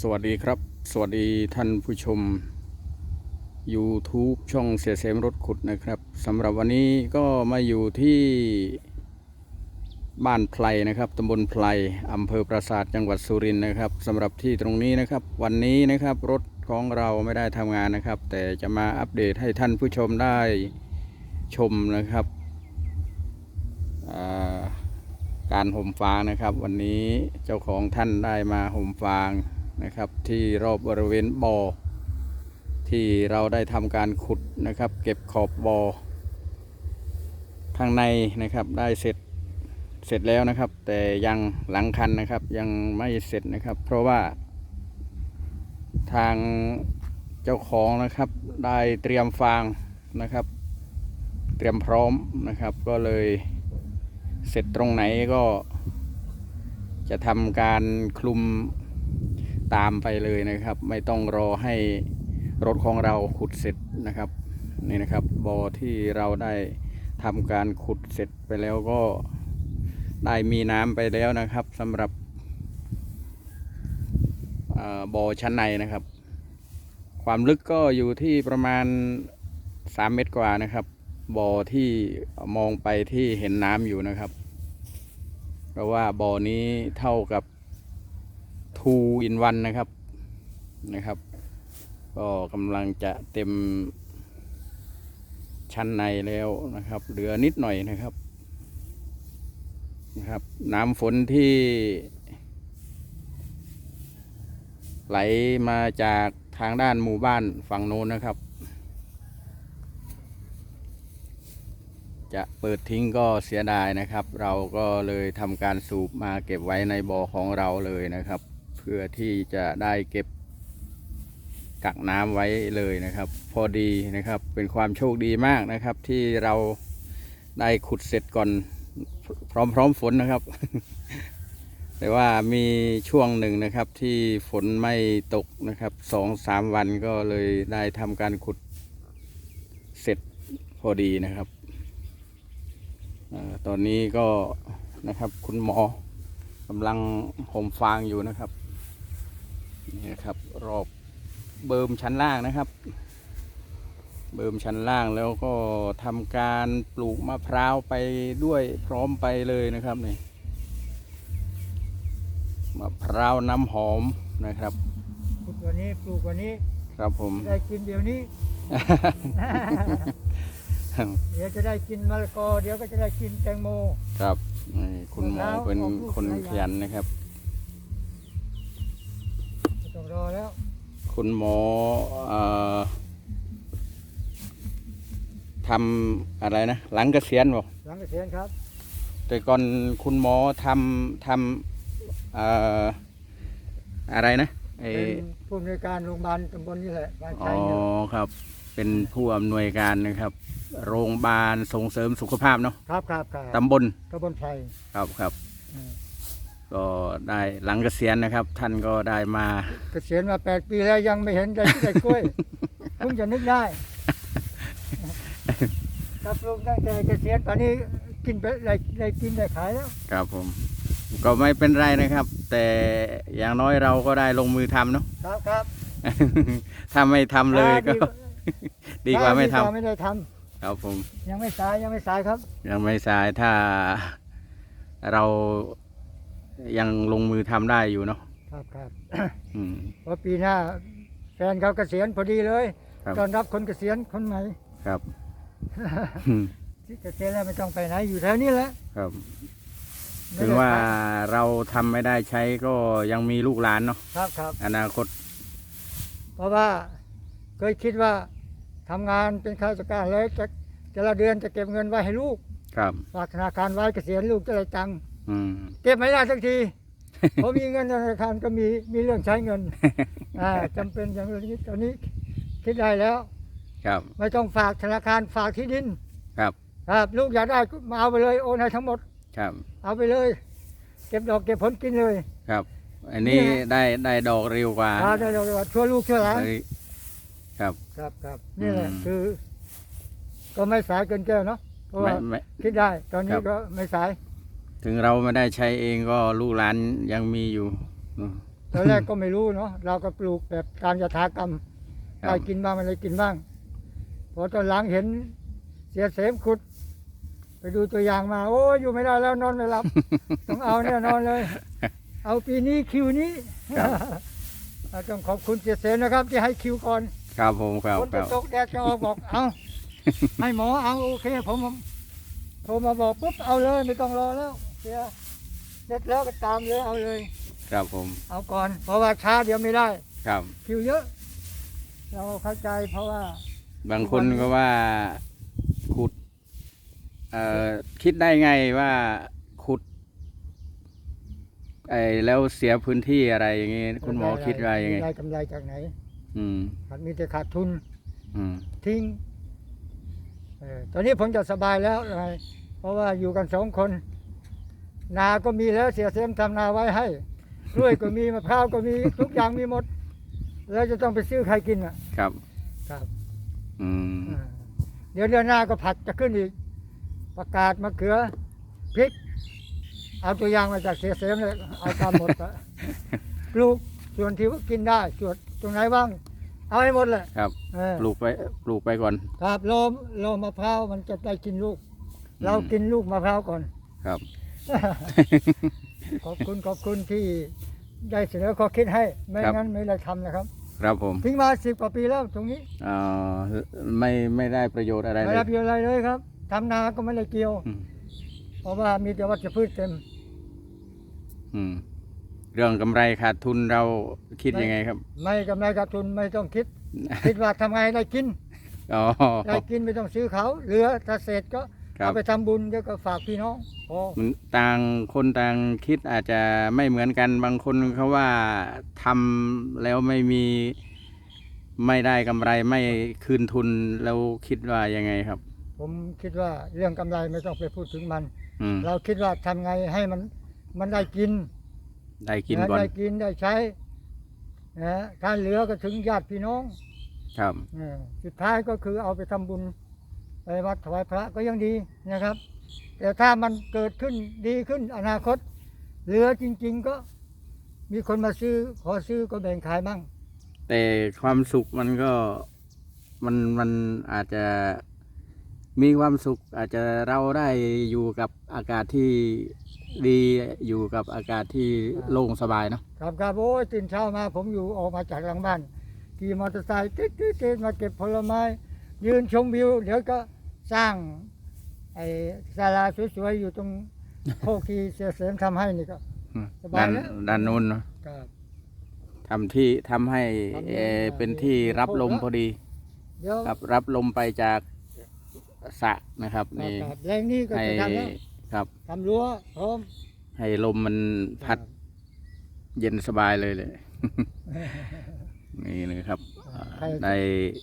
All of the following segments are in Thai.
สวัสดีครับ สวัสดีท่านผู้ชม YouTube ช่องเสียเสมรถขุดนะครับสำหรับวันนี้ก็มาอยู่ที่บ้านไพลนะครับตำบลไพลอำเภอปราสาทจังหวัดสุรินทร์นะครับสำหรับที่ตรงนี้นะครับ วันนี้นะครับรถของเราไม่ได้ทำงานนะครับ แต่จะมาอัปเดตให้ท่านผู้ชมได้ชมนะครับการห่มฟางนะครับ วันนี้เจ้าของท่านได้มาห่มฟาง นะครับ ที่รอบบริเวณบ่อที่เราได้ทำการขุดนะครับ เก็บขอบบ่อข้างในนะครับได้เสร็จเสร็จแล้วนะครับ แต่ยังหลังคันนะครับยังไม่เสร็จนะครับ เพราะว่า ทางเจ้าของนะครับ ได้เตรียมฟางนะครับ เตรียมพร้อมนะครับ ก็เลยเสร็จตรงไหนก็จะทำการคลุม ตามไปเลยนะครับ ไม่ต้องรอให้รถของเราขุดเสร็จนะครับนี่นะครับบ่อที่เราได้ทำการขุดเสร็จไปแล้วก็ได้มีน้ำไปแล้วนะครับสำหรับเอ่อบ่อชั้นในนะครับ ความลึกก็อยู่ที่ประมาณ 3 เมตรกว่านะครับบ่อที่มองไปที่เห็นน้ำอยู่นะครับ เพราะว่าบ่อนี้เท่ากับ 2 in 1 นะครับนะครับ ก็กำลังจะเต็มชั้นในแล้วนะครับ เหลือนิดหน่อยนะครับนะครับน้ำฝนที่ ไหลมาจากทางด้านหมู่บ้านฝั่งโน้นนะครับ จะเปิดทิ้งก็เสียดายนะครับ เราก็เลยทำการสูบมาเก็บไว้ในบ่อของเราเลยนะครับ เพื่อที่จะได้เก็บกักน้ำไว้เลยนะครับ พอดีนะครับเป็นความโชคดีมากนะครับ ที่เราได้ขุดเสร็จก่อนพร้อมๆฝนนะครับ แต่ว่ามีช่วงหนึ่งนะครับที่ฝนไม่ตกนะครับสองสามวันก็เลยได้ทำการขุดเสร็จพอดีนะครับอตอนนี้ก็นะครับคุณหมอกำลังห่มฟางอยู่นะครับ นี่นะครับ รอบเบิมชั้นล่างนะครับ เบิมชั้นล่างแล้วก็ทำการปลูกมะพร้าวไปด้วยพร้อมไปเลยนะครับนี่มะพร้าวน้ำหอมนะครับปลูกวันนี้ปลูกวันนี้ครับผมได้กินเดี๋ยวนี้ เดี๋ยวจะได้กินมะละกอเดี๋ยวก็จะได้กินแตงโม ครับนี่คุณหมอเป็นมะพร้าวออกลูกคนหลายอย่างขยันนะครับไม่ ต้องรอแล้ว คุณหมอเอ่อทำอะไรนะ หลังเกษียณบอกหลังเกษียณครับ แต่ก่อนคุณหมอทำทำเอ่ออะไรนะไอเป็นผู้อำนวยการโรงพยาบาลตำบลนี่แหละบ้านอ๋ชัอยเนี่ยครับ เป็นผู้อำนวยการนะครับ โรงพยาบาลส่งเสริมสุขภาพเนาะครับครับครับตำบลตำบลไผ่ครับครับ อืม ก็ได้หลังเกษียณนะครับ ท่านก็ได้มา เกษียณมาแปดปีแล้วยังไม่เห็นได้ได้กล้วยเพิ่งจะนึกได้ครับลุงตั้งแต่เกษียณตอนนี้กินไปได้ได้กินได้ขายแล้ว ครับผม ก็ไม่เป็นไรนะครับ แต่อย่างน้อยเราก็ได้ลงมือทำเนาะครับครับถ้าไม่ทำเลยก็อ่าดีกว่าไม่ทำดีกไม่ได้ทำครับผม ยังไม่สายยังไม่สายครับ ยังไม่สายถ้าเรา ยังลงมือทำได้อยู่เนาะครับครับอืม เพราะปีหน้าแฟนเขาเกษียณพอดีเลยครับ ตอนรับคนเกษียณคนใหม่ ครับ อืมที่เกษียณแล้วไม่ต้องไปไหนอยู่แถวนี้แหละครับไม่ถึงได้ว่าไปเราทำไม่ได้ใช้ก็ยังมีลูกหลานเนาะครับครับ อนาคต เพราะว่าเคยคิดว่าทำงานเป็นข้าราชการแล้วจะแต่ละเดือนจะเก็บเงินไว้ให้ลูกครับ ฝากธนาคารไว้เกษียณลูกจะได้ตังค์ อืม เก็บไม่ได้สักทีพอมีเงินธนาคารก็มีมีเรื่องใช้เงิน อ่าจำเป็นอย่างนี้ตอนนี้คิดได้แล้ว ครับ ไม่ต้องฝากธนาคารฝากที่ดินครับ ครับลูกอยากได้ก็มาเอาไปเลยโอนให้ทั้งหมด ครับ เอาไปเลย เก็บดอกเก็บผลกินเลยครับ อันนี้เนี่ยได้ได้ดอกเร็วกว่าอ่าได้ดอกช่วยลูกช่วยหลานเอ้ยครับ ครับครับนี่แหละอืม คือ ก็ไม่สายเกินแก้วเนาะเพราะไม่ว่าไม่ คิดได้ ตอนนี้ครับ ก็ไม่สาย ถึงเราไม่ได้ใช้เองก็ลูกหลานยังมีอยู่อืมตอนแรกก็ไม่รู้เนาะเราก็ปลูกแบบตามยถากรรมครับได้กินบ้างไม่ได้กินบ้าง พอตอนหลังเห็นเสียเสมขุด ไปดูตัวอย่างมา โอ้ยอยู่ไม่ได้แล้วนอนไม่หลับ ต้องเอาแน่นอนเลย เอาปีนี้คิวนี้ครับอ่าต้องขอบคุณเสียเสมนะครับ ที่ให้คิวก่อน ครับผมครับฝนคจะรับตกแดดจะออกบอกเอาให้หมอเอาโอเคผมผมโทรมาบอกปุ๊บเอาเลยไม่ต้องรอแล้ว เสียเสร็จแล้วก็ตามเลยเอาเลย ครับผม เอาก่อน เพราะว่าช้าเดี๋ยวไม่ได้ ครับ คิวเยอะ เราเข้าใจเพราะว่า บางคนก็ว่าขุดเอ่อคิดได้ไงว่าขุดไอ้แล้วเสียพื้นที่อะไรอย่างงี้คุณหมอคิดว่ายังไงได้กำไรจากไหน อืมขาดมีแต่ขาดทุน อืมทิ้งเออตอนนี้ผมจะสบายแล้วไงเพราะว่าอยู่กันสองคน นาก็มีแล้วเสียเสียมทำนาไว้ให้กล้วยก็มีมะพร้าวก็มีทุกอย่างมีหมด แล้วจะต้องไปซื้อใครกินอะ ครับ ครับ อืม อ่าเดี๋ยวเดือนหน้าก็ผัดจะขึ้นอีก ประกาศมะเขือพริก เอาตัวอย่างมาจากเสียเสียมเลยเอาตามหมดอะ ปลูกส่วนที่ว่ากินได้ส่วนตรงไหนบ้าง เอาให้หมดเลยครับ เออปลูกไปปลูกไปก่อน ครับโลมโลมะพร้าวมันจะได้กินลูกอืมเรากินลูกมะพร้าวก่อน ครับ ขอบคุณขอบคุณที่ได้เสนอข้อคิดให้ ไม่ครับ งั้นไม่ได้ทำนะครับ ครับผมทิ้งมาสิบกว่าปีแล้วตรงนี้เอ่อไม่ไม่ได้ประโยชน์อะไรไม่เลได้ยประโยชน์อะไรเลยครับทำนาก็ไม่ได้เกี่ยว อืมเพราะว่ามีแต่วัชพืชเต็ม อืมเรื่องกำไรขาดทุนเราคิดยังไงครับ ไม่กำไรขาดทุนไม่ต้องคิด คิดว่าทำไงได้กิน อ๋อ ได้กินไม่ต้องซื้อเขา เหลือถ้าเศษก็ ครับ เอาไปทำบุญเดี๋ยวก็ฝากพี่น้องพอมันต่างคนต่างคิดอาจจะไม่เหมือนกันบางคนเขาว่าทำแล้วไม่มีไม่ได้กำไรไม่คืนทุนแล้วคิดว่ายังไงครับ ผมคิดว่าเรื่องกำไรไม่ต้องไปพูดถึงมัน อืมเราคิดว่าทำไงให้มันมันได้กินได้กินนะก่อนได้กินได้ใช้นะถ้าเหลือก็ถึงญาติพี่น้องครับ เออสุดท้ายก็คือเอาไปทำบุญ ไปวัดถวายพระก็ยังดีนะครับ แต่ถ้ามันเกิดขึ้นดีขึ้นอนาคต เหลือจริง ๆก็มีคนมาซื้อขอซื้อก็แบ่งขายมั่งแต่ความสุขมันก็มันมันอาจจะมีความสุข อาจจะเราได้อยู่กับอากาศที่ดีอยู่กับอากาศที่โล่งสบายเนาะครับครับโอ้ยตื่นเช้ามาผมอยู่ออกมาจากหลังบ้านขี่มอเตอร์ไซค์ติ๊ดติ๊ดติ๊ดมาเก็บผลไม้ ยืนชมวิว เดี๋ยวก็สร้าง ไอ้ศาลาสวยๆอยู่ตรงโคกที่เสียเสริมทำให้นี่ก็ สบายด้านแล้ว ด้านนู้นเนาะครับ ทำที่ทำให้ทำให้เอ่อเป็นที่รับลมพอดีเดี๋ยวครับรับลมไปจากสระนะครับครับนี่ ครับแรงนี้ก็ให้จะทำแล้วครับ ทำรั้วพร้อมให้ลมมันพัดเย็นสบายเลยเลย นี่เลยครับ ใครได้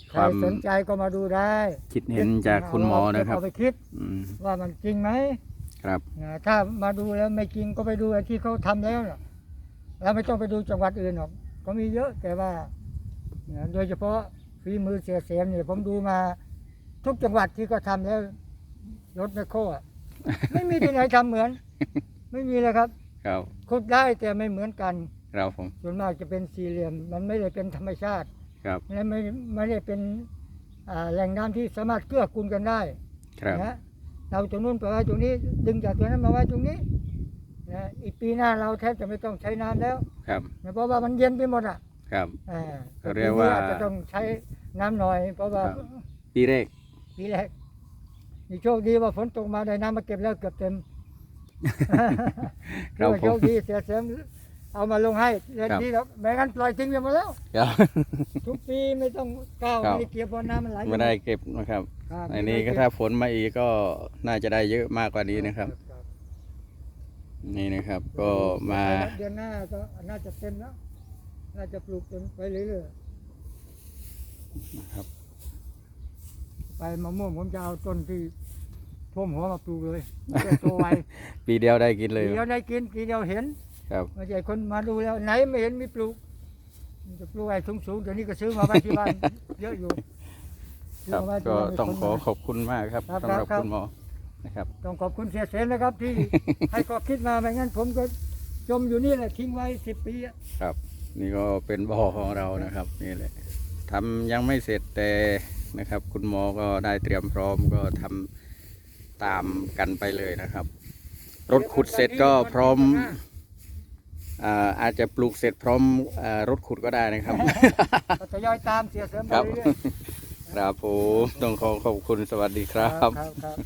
ใคครวามสนใจก็มาดูได้คิดเห็นจากคุณหมอนะครับเอาไปคิดอืมว่ามันจริงไหมครับนะถ้ามาดูแล้วไม่จริงก็ไปดูไอ้ที่เขาทำแล้วน่ะเราไม่ต้องไปดูจังหวัดอื่นหรอกก็มีเยอะแต่ว่านะโดยเฉพาะฝีมือเสียเสียมเนี่ยผมดูมา ทุกจังหวัดที่เขาทำแล้วรถไมคโครอะ ไม่มีที่ไหนทำเหมือน ไม่มีเลยครับ ครับขุดได้แต่ไม่เหมือนกัน ครับผมส่วนมากจะเป็นสี่เหลี่ยม มันไม่ได้เป็นธรรมชาติ ครับและไม่ไม่ได้เป็นอ่าแหล่งน้ำที่สามารถเกื้อกูลกันได้ครับนะเราตรงนู้นไปไว้ตรงนี้ ดึงจากตรงนั้นมาไว้ตรงนี้นะอีกปีหน้าเราแทบจะไม่ต้องใช้น้ำแล้วครับนะเพราะว่ามันเย็นไปหมดอะครับอ่าเขาเรียกว่าปีนี้อจจะต้องใช้น้ำหน่อย เพราะว่าครับปีแรกปีแรกนี่โชคดีว่าฝนตกมาได้น้ำมาเก็บแล้วเกือบเต็มครับเรียกว่าโชผมคดีเสียเสียม เอามาลงให้เดือนครับที่แล้วไม่งั้นปล่อยทิ้งไปหมดแล้ว ครับ ทุกปีไม่ต้องก้าวครับ ไม่ได้เกี่ยวเพราะน้ำมันไหลอยู่ไม่ได้เก็บนะครับ ครับในนี้ก็ถ้าฝนมาอีกก็น่าจะได้เยอะมากกว่านี้นะครับครับ นี่นะครับ ก็มาเดือนหน้าก็น่าจะเต็มแล้ว น่าจะปลูกจนไปเรื่อยครับ ๆไปมะม่วงผมจะเอาต้นที่ท่วมหัวมาปลูกเลยจะโตไว ปีเดียวได้กินเลยทีเดียวได้กินทีเดียวเห็น ครับไม่ใช่คนมาดูแล้วไหนไม่เห็นมีปลูกมันจะปลูกไอ้สูงๆเดี๋ยวนี้ก็ซื้อมาไว้ที่บ้านเยอะอยู่ซื้อครับมาไว้ที่ก็บ้านมีต้องคนขอมาขอบคุณมากครับครับสำหรับครับคุณหมอนะครับ ต้องขอบคุณเสียเสนนะครับ ที่ให้ก็คิดมาไม่งั้นผมก็จมอยู่นี่แหละทิ้งไว้สิบปีอะครับ นี่ก็เป็นบ่อของเรานะครับนี่แหละทำยังไม่เสร็จแต่นะครับ คุณหมอก็ได้เตรียมพร้อมก็ทำตามกันไปเลยนะครับ รถขุดเสร็จก็พร้อม อ่าอาจจะปลูกเสร็จพร้อมอารถขุดก็ได้นะครับ ก็ทยอยตามเสียเสริมไปครับ เรื่อยครับผมต้องขอขอบคุณสวัสดีคๆรับ ครับครับ